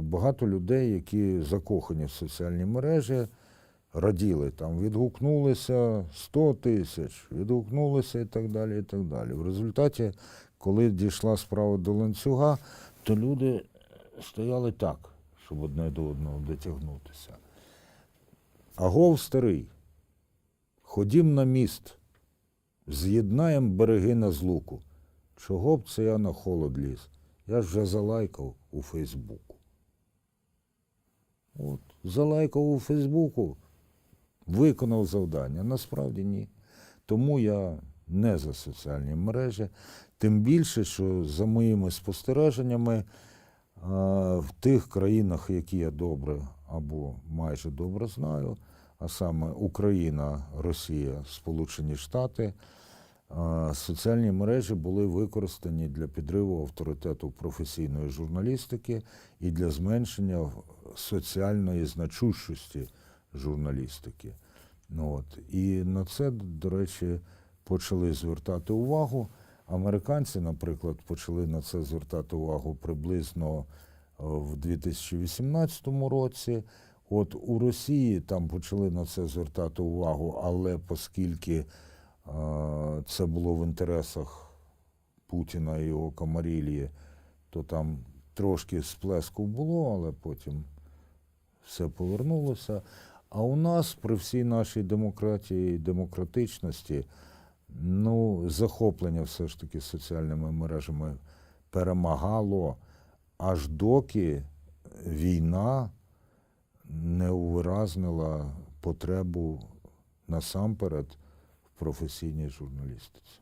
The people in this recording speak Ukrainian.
багато людей, які закохані в соціальні мережі, раділи там, відгукнулися 100 тисяч, відгукнулися і так далі. і так далі. В результаті, коли дійшла справа до ланцюга, то люди стояли так, щоб одне до одного дотягнутися. Агов старий, ходім на міст, з'єднаєм береги на злуку. Чого б це я на холод ліз? Я ж вже залайкав у Фейсбуку. От, залайкав у Фейсбуку, виконав завдання. Насправді ні. Тому я не за соціальні мережі. Тим більше, що за моїми спостереженнями, в тих країнах, які я добре або майже добре знаю, а саме Україна, Росія, Сполучені Штати, соціальні мережі були використані для підриву авторитету професійної журналістики і для зменшення соціальної значущості журналістики. Ну, от. І на це, до речі, почали звертати увагу. Американці, наприклад, почали на це звертати увагу приблизно е, в 2018 році. От у Росії там почали на це звертати увагу, але оскільки е, це було в інтересах Путіна і його камарілії, то там трошки сплеску було, але потім все повернулося. А у нас при всій нашій демократії і демократичності, ну, захоплення все ж таки соціальними мережами перемагало, аж доки війна не увиразнила потребу насамперед в професійній журналістиці.